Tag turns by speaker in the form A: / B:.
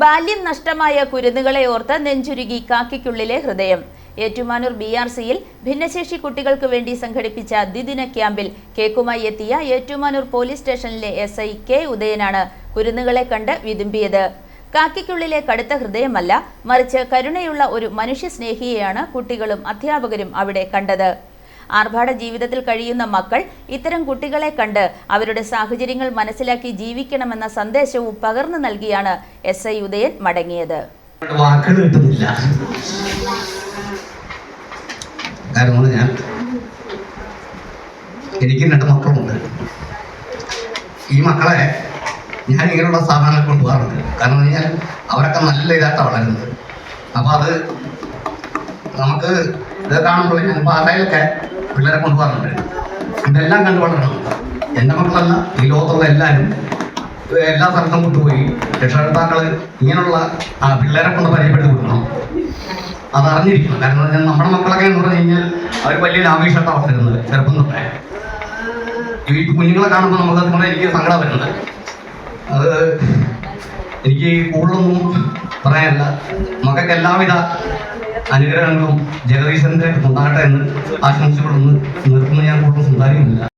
A: ബാല്യം നഷ്ടമായ കുരുന്നുകളെ ഓർത്ത് നെഞ്ചുരുകി കാക്കിക്കുള്ളിലെ ഹൃദയം. ഏറ്റുമാനൂർ ബി ആർ സിയിൽ ഭിന്നശേഷി കുട്ടികൾക്ക് വേണ്ടി സംഘടിപ്പിച്ച ദ്വിദിന ക്യാമ്പിൽ കേക്കുമായി എത്തിയ ഏറ്റുമാനൂർ പോലീസ് സ്റ്റേഷനിലെ എസ് ഐ കെ ഉദയനാണ് കുരുന്നുകളെ കണ്ട് വിതുമ്പിയത്. കാക്കിക്കുള്ളിലെ കടുത്ത ഹൃദയമല്ല മറിച്ച് കരുണയുള്ള ഒരു മനുഷ്യസ്നേഹിയെയാണ് കുട്ടികളും അധ്യാപകരും അവിടെ കണ്ടത്. ആർഭാട ജീവിതത്തിൽ കഴിയുന്ന മക്കൾ ഇത്തരം കുട്ടികളെ കണ്ട് അവരുടെ സാഹചര്യങ്ങൾ മനസ്സിലാക്കി ജീവിക്കണമെന്ന സന്ദേശവും പകർന്നു നൽകിയാണ് എസ് ഐ ഉദയൻ മടങ്ങിയത്.
B: വാക്കുകൾ രണ്ട് മക്കളുണ്ട് ഈ മക്കളെ ഞാൻ ഇങ്ങനെയുള്ള സാധനങ്ങൾ കൊണ്ടുപോകാറുണ്ട്. കാരണം ഞാൻ അവരൊക്കെ നല്ല ഇതായിട്ടാണ് വളരുന്നത്. അപ്പോൾ അത് നമുക്ക് ഇത് കാണുമ്പോൾ ഞാൻ പാതയിലൊക്കെ പിള്ളേരെ കൊണ്ടുപോകാറുണ്ട് ഇതെല്ലാം കണ്ടു വളരണം എന്റെ മക്കളല്ല ഈ ലോകത്തുള്ള എല്ലാവരും എല്ലാ സ്ഥലത്തും കൊണ്ടുപോയി രക്ഷകർത്താക്കൾ ഇങ്ങനെയുള്ള പിള്ളേരെ കൊണ്ട് പരിചയപ്പെടുത്തി കൊടുക്കണം. അത് അറിഞ്ഞിരിക്കണം. കാരണം പറഞ്ഞാൽ നമ്മുടെ മക്കളൊക്കെ എന്ന് പറഞ്ഞു കഴിഞ്ഞാൽ അവർ വലിയ ആവേശത്താണ് വളരുന്നത് ചെറുപ്പം തൊട്ടേ. ഈ കുഞ്ഞുങ്ങളെ കാണുമ്പോൾ നമുക്ക് അതുകൊണ്ട് എനിക്ക് സങ്കടം വരുന്നത് അത് എനിക്ക് കൂടുതലൊന്നും പറയാനല്ല. മക്കൾക്ക് എല്ലാവിധ അനുഗ്രഹങ്ങളും ജഗദീശന്റെ ഉണ്ടാകട്ടെ എന്ന് ആശംസിച്ചുകൊണ്ടൊന്ന് നിർത്തുന്ന. ഞാൻ കൂടുതൽ സംസാരിക്കുന്നില്ല.